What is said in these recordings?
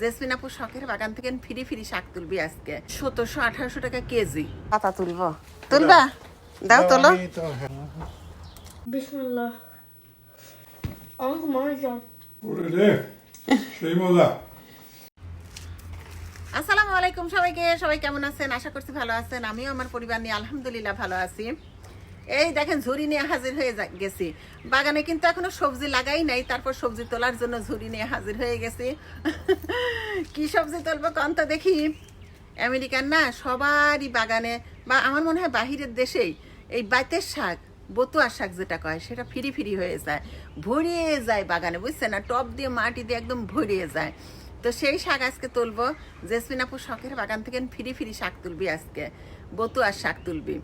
Jasmine আপু শখের বাগান থেকে ফিরি ফিরি শাক তুলবি আজকে। সতেরোশো আঠারোশো টাকা কেজি। পাতা তুলবো। তুলবা? দাও তোলো। হ্যাঁ। সেই মজা। আসসালামু আলাইকুম সবাইকে সবাই কেমন আছেন? আশা করছি ভালো আছেন। আমিও আমার পরিবার নিয়ে আলহামদুলিল্লাহ ভালো আছি। এই দেখেন ঝুড়ি নিয়ে হাজির হয়ে গেছি। বাগানে কিন্তু এখনও সবজি লাগাই নাই, তারপর সবজি তোলার জন্য ঝুড়ি নিয়ে হাজির হয়ে গেছি। কি সবজি তুলবো কন তো দেখি। আমেরিকান না সবারই বাগানে বা আমার মনে হয় বাহিরের দেশেই এই বাইতের শাক বতুয়া শাক যেটা কয়, সেটা ফিরি ফিরি হয়ে যায়, ভরিয়ে যায় বাগানে, বুঝছেন? না টপ দিয়ে, মাটি দিয়ে একদম ভরিয়ে যায়। তো সেই শাক আজকে তুলবো। জেসমিন আপু শখের বাগান থেকে ফিরি ফিরি শাক তুলবি আজকে, বতুয়ার শাক তুলবি।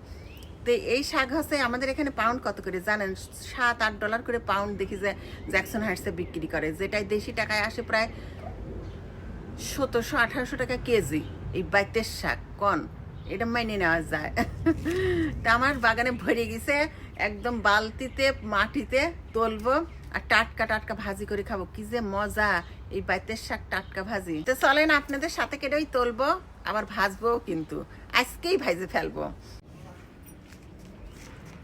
তো এই শাক হচ্ছে আমাদের এখানে পাউন্ড কত করে জানেন? সাত, আট ডলার করে পাউন্ড দেখি যে জ্যাকসন হাইটসে বিক্রি করে, যেটাই দেশি টাকায় আসে প্রায় সতেরোশো, আঠারোশো টাকা কেজি। এই বাইতের শাক, কন, এটা মাইনে নেওয়া যায়। তা আমার বাগানে ভরে গেছে, একদম বালতিতে, মাটিতে তুলবো আর টাটকা টাটকা ভাজি করে খাব। কি যে মজা এই বাইতের শাক, টাটকা ভাজি। তো চলেন আপনাদের সাথে কেটেই তুলবো, আবার ভাজবো কিন্তু। আজকেই ভাজে ফেলব।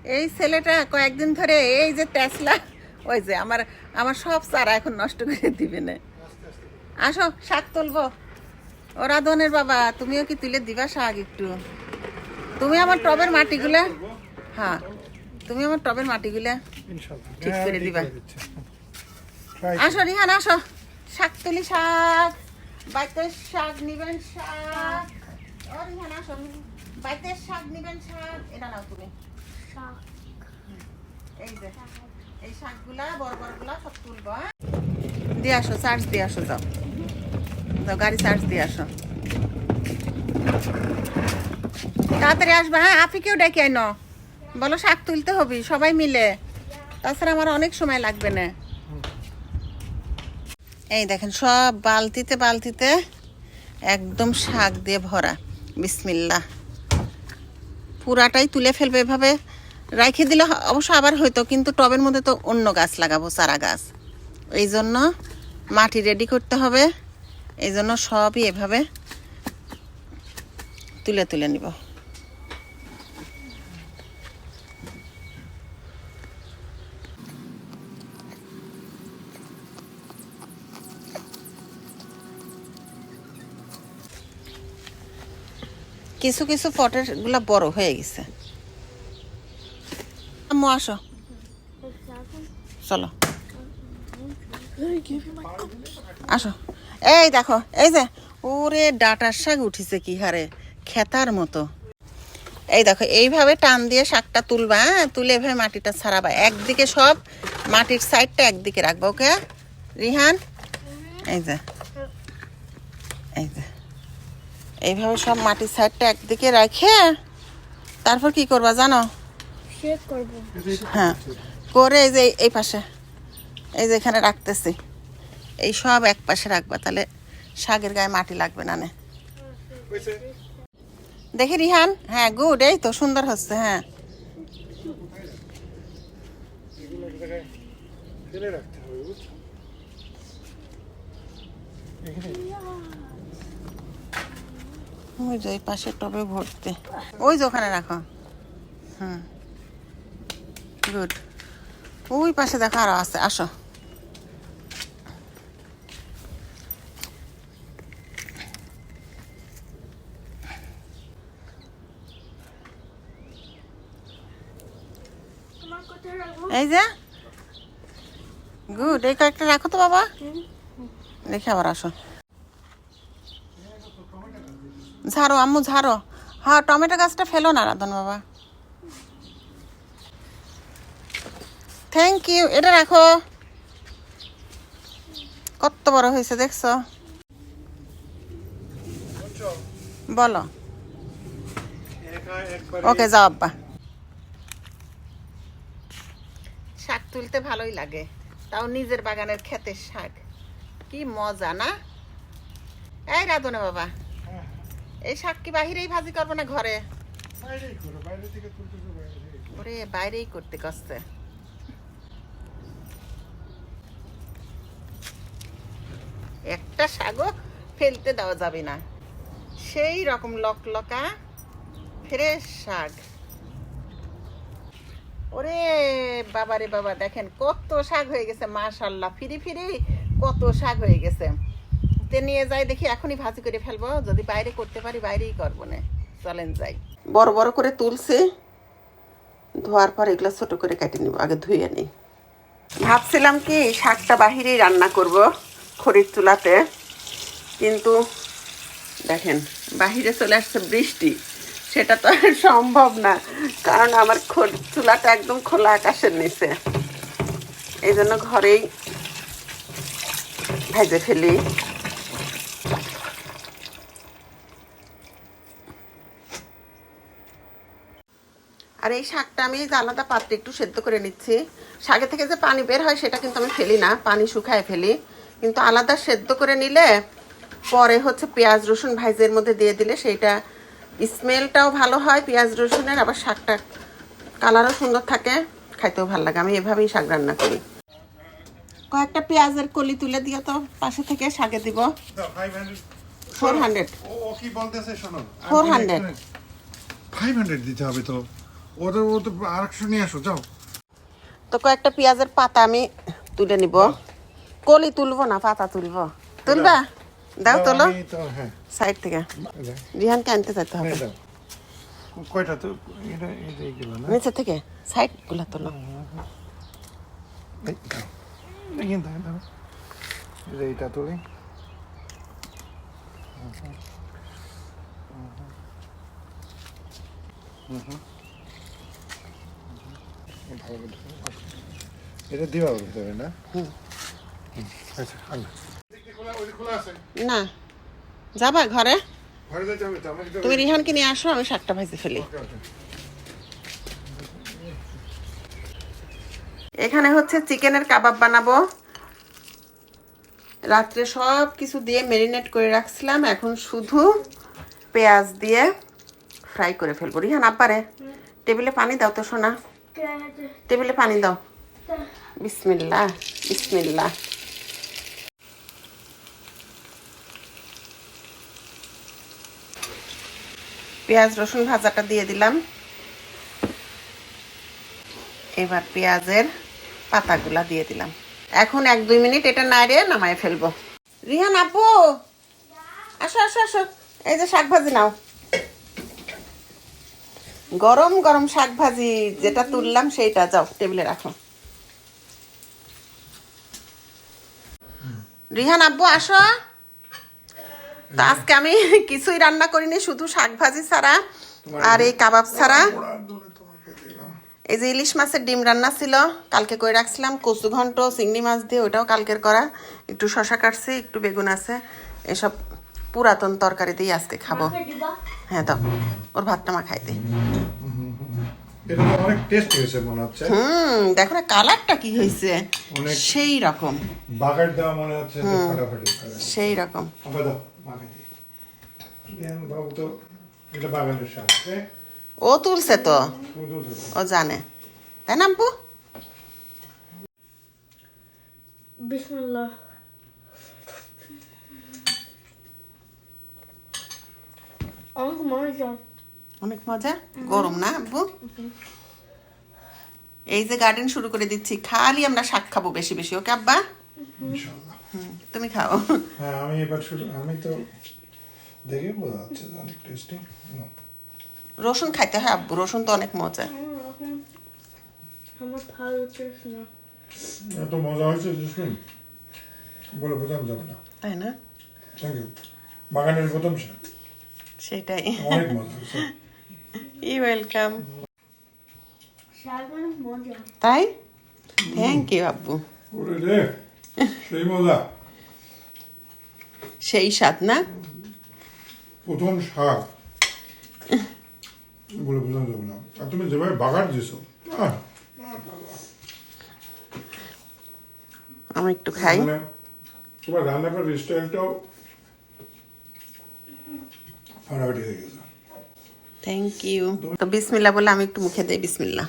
এই ছেলেটা কয়েকদিন ধরে এই যে টেসলা ওই যে আমার আমার সব চারা এখন নষ্ট করে দিবে না। আসো শাক তুলবো। ও রাধনের বাবা তুমিও কি তুলে দিবা শাক একটু? তুমি আমার টবের মাটিগুলা হ্যাঁ তুমি আমার টবের মাটিগুলা ঠিক হ্যাঁ, করে দিবা। আসো রিহান আসো। শাক তুলি শাক। বাইতে শাক নিবেন শাক। ও রিহান আসো। বাইতে শাক নিবেন শাক। এটা নাও তুমি। হ্যাঁ? দিয়ে আসো, চার্জ দিয়ে আসো, যাও। যাও, গাড়ি চার্জ দিয়ে আসো। তাড়াতাড়ি আসবে হ্যাঁ? আপিকেও ডেকে আইন। বলো, শাক তুলতে হবে, সবাই মিলে। তাছাড়া আমার অনেক সময় লাগবে না। এই দেখেন, সব বালতিতে বালতিতে একদম শাক দিয়ে ভরা। বিসমিল্লা পুরাটাই তুলে ফেলবে এভাবে। রাখে দিলে অবশ্য আবার হয়তো কিন্তু টবের মধ্যে তো অন্য গাছ লাগাবো, চারা গাছ। এই জন্য মাটি রেডি করতে হবে। এই জন্য সবই এভাবে তুলে তুলে নিব। কিছু কিছু পটেরগুলা বড় হয়ে গেছে। আম্মু আসো। চলো। আসো। এই দেখো, এই যে, ওরে ডাটার শাক উঠিছে কি হারে, খেতার মতো। এই দেখো, এইভাবে টান দিয়ে শাকটা তুলবা হ্যাঁ? তুলে এভাবে মাটিটা ছাড়াবা। একদিকে সব মাটির সাইডটা একদিকে রাখবা, ওকে? রিহান? এই যে এই যে। এইভাবে সব মাটির সাইডটা একদিকে রেখে, তারপর কি করবা জানো? হ্যাঁ করে এই যে এই পাশে, এই যে এখানে রাখতেছি। এই সব এক পাশে রাখবা, তাহলে শাকের গায়ে মাটি লাগবে না? দেখি রিহান? হ্যাঁ গুড এই তো, সুন্দর হচ্ছে হ্যাঁ। ওই যে পাশে টবে ভর্তি। ওই যে ওখানে রাখো। হুম। গুড ওই পাশে দেখো আরও আছে, আসো। এই যে। গুড এই কয়েকটা রাখো তো, বাবা। দেখে আবার আসো। ঝাড়ো, আম্মু, ঝাড়ো। হ্যাঁ টমেটো গাছটা ফেলো না, রাধন বাবা। থ্যাংক ইউ এটা রাখো। কত বড় হয়েছে দেখছ? বলো। ওকে যাও আব্বা। শাক তুলতে ভালোই লাগে। তাও নিজের বাগানের ক্ষেতের শাক। কি মজা না? এই রাধনে বাবা। এই শাক কি বাহিরেই ভাজি করব না ঘরে? ওরে বাইরেই করতে কষ্ট। একটা শাকও ফেলতে দেওয়া যাবে না। সেই রকম লকলকা ফ্রেশ শাক। ওরে বাবারে বাবা, দেখেন কত শাক হয়ে গেছে মাশাল্লাহ ফিরি ফিরি কত শাক হয়ে গেছে। তে নিয়ে যাই দেখি, এখনই ভাজি করে ফেলব, যদি বাইরে করতে পারি বাইরেই করব না। চলেন যাই। বড় বড় করে তুলছে, ধোয়ার পর এগুলো ছোট করে কেটে নিব, আগে ধুয়ে নিই। ভাবছিলাম কি শাকটা বাহিরেই রান্না করব। খড়ির চুলাতে। কিন্তু দেখেন, বাহিরে চলে আসছে বৃষ্টি। সেটা তো আর সম্ভব না, কারণ আমার খড় চুলাটা একদম খোলা আকাশের নিচে। এই জন্য ঘরেই ভেজে ফেলি। আর এই শাকটা আমি আলাদা পাত্রে একটু সেদ্ধ করে নিচ্ছি। শাকে থেকে যে পানি বের হয়, সেটা কিন্তু আমি ফেলি না, পানি শুকায় ফেলি। কিন্তু আলাদা সেদ্ধ করে নিলে পরে হচ্ছে পেঁয়াজ রসুন ভাইজের মধ্যে দিয়ে দিলে সেইটা স্মেলটাও ভালো হয় পেঁয়াজ রসুনের আবার শাকটা কালারও সুন্দর থাকে খাইতেও ভালো লাগে। আমি এভাবেই শাক রান্না করি। কয়েকটা পেঁয়াজের কলি তুলে দিয়ে তো পাশে থেকে শাকে দিব। ফোর হান্ড্রেড ও কি বলতেছে শোনো? 400 ফাইভ হান্ড্রেড দিতে হবে তো। ওদের ও তো আরেকশো নিয়ে আসো যাও। তো কয়েকটা পেঁয়াজের পাতা আমি তুলে নিব। কলি তুলবো না পাতা তুলবো। তুলবা? দাও। তোলো। হ্যাঁ। সাইড থেকে। রিহানকে আনতে যেতে হবে। কয়টা তো নিচে থেকে। সাইডগুলা তোলো। এইটা তুলি। এটা দিবা ভিতরে না? না। যাবা ঘরে? তুমি রিহানকে নিয়ে আসো, আমি শাকটা ভাজি ফেলি। এখানে হচ্ছে চিকেনের কাবাব বানাবো। রাত্রে সব কিছু দিয়ে মেরিনেট করে রাখছিলাম। এখন শুধু পেঁয়াজ দিয়ে ফ্রাই করে ফেলব। রিহান আপারে টেবিলে পানি দাও তো, সোনা। টেবিলে পানি দাও। বিসমিল্লাহ বিসমিল্লাহ। পেঁয়াজ, রসুন ভাজাটা দিয়ে দিলাম। এবার পেঁয়াজের পাতাগুলা দিয়ে দিলাম। এখন এক দুই মিনিট এটা নাড়ে নামায় ফেলব। রিহান আপু, আসো আসো আসো। এই যে শাক ভাজি নাও। গরম গরম শাক ভাজি যেটা তুললাম সেইটা যাও, টেবিলে রাখো। রিহান আব্বু আসো। তো আজকে আমি কিছুই রান্না করিনি শুধু শাক ভাজি ছাড়া আর এই কাবাব ছাড়া। এই যে ইলিশ মাছের ডিম রান্না ছিল কালকে করে রাখছিলাম কচু ঘন্ট চিংড়ি মাছ দিয়ে ওটাও কালকের করা। একটু শশা কাটছি একটু বেগুন আছে এসব পুরাতন তরকারি দিয়ে আজকে খাব। হ্যাঁ দাও ওর ভাতটা মা খাই দিই এটা তো অনেক টেস্ট হয়েছে মনে হচ্ছে। হুম দেখো না কালারটা কি হয়েছে সেই রকম। বাগার দেওয়া মনে হচ্ছে সেই রকম আবার দাও বাগান বাবু তো এটা বাগানের শাক হ্যাঁ? ও তুলছে তো? ও জানে। তাই না বিসমিল্লাহ। অনেক মজা। অনেক মজা? গরম না আব্বু এই যে গার্ডেন শুরু করে দিচ্ছি খালি আমরা শাক খাব বেশি বেশি ওকে আব্বা? তুমি খাও। হ্যাঁ আমি এবার শুরু আমি তো দেখে বোঝা যাচ্ছে অনেক টেস্টি রসুন খাইতে হয় আব্বু রসুন তো অনেক মজা। আমার ভালো টেস্ট না। এত মজা হয়েছে জসমিন বলে বোঝানো যাবে না। তাই না? থ্যাংক ইউ বাগানের প্রথম সেটাই। অনেক মজা ই ওয়েলকাম। মজা। তাই? থ্যাংক ইউ আব্বু। সেই মজা। সেই স্বাদ না? প্রথম শাক। বলে বোঝানো যাবে না। আর তুমি যেভাবে বাগান দিয়েছ আহ, আমি একটু খাই। মানে তোমার রান্না করার স্টাইলটাও ফাটাফাটি হয়ে গেছে। থ্যাংক ইউ তো বিসমিল্লা বলে আমি একটু মুখে দেই বিসমিল্লা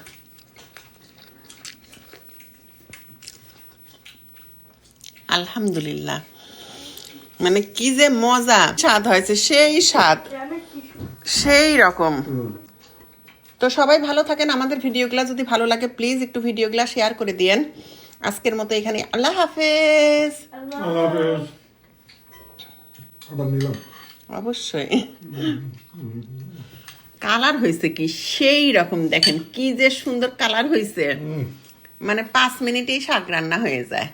আলহামদুলিল্লাহ। মানে কি যে মজা। স্বাদ হয়েছে সেই স্বাদ। সেই রকম। তো সবাই ভালো থাকেন আমাদের ভিডিওগুলো যদি ভালো লাগে প্লিজ একটু ভিডিওগুলো শেয়ার করে দিয়েন। আজকের মতো এখানে আল্লাহ হাফেজ। আল্লাহ হাফেজ। আবার নিলাম। অবশ্যই। কালার হয়েছে কি? সেই রকম দেখেন কি যে সুন্দর কালার হয়েছে। মানে পাঁচ মিনিটেই শাক রান্না হয়ে যায়।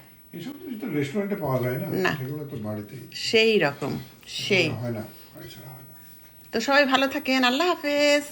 রেস্টুরেন্টে পাওয়া যায় না? না। তো বাড়িতেই। সেই রকম সেই। হয় না। তো সবাই ভালো থাকেন আল্লাহ হাফেজ।